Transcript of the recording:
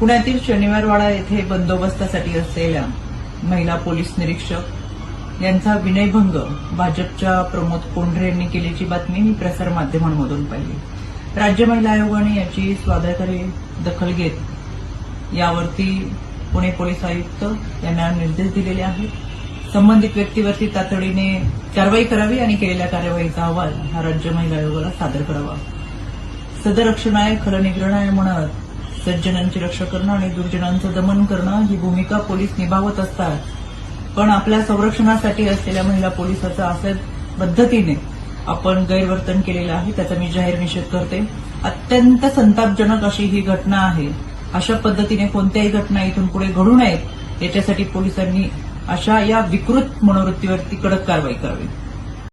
पुण्यातील शनिवारवाडा येथे बंदोबस्तासाठी असलेल्या महिला पोलीस निरीक्षक यांचा विनयभंग भाजपच्या प्रमोद कोंढरे यांनी केल्याची बातमी मी प्रसारमाध्यमांमधून पाहिली. राज्य महिला आयोगाने याची स्वाधाकारी दखल घेत यावरती पुणे पोलीस आयुक्त यांना निर्देश दिलेले आहेत. संबंधित व्यक्तीवरती तातडीने कारवाई करावी आणि केलेल्या कार्यवाहीचा अहवाल हा राज्य महिला आयोगाला सादर करावा. सदरक्षणाय निग्रणाय म्हणत सज्जनांची रक्षा करणं आणि दुर्जनांचं दमन करणं ही भूमिका पोलीस निभावत असतात. पण आपल्या संरक्षणासाठी असलेल्या महिला पोलिसाचं असं पद्धतीने आपण गैरवर्तन केलेलं आहे त्याचा मी जाहीर निषेध करते. अत्यंत संतापजनक अशी ही घटना आहे. अशा पद्धतीने कोणत्याही घटना इथून पुढे घडू नयेत याच्यासाठी पोलिसांनी अशा या विकृत मनोवृत्तीवरती कडक कारवाई करावी.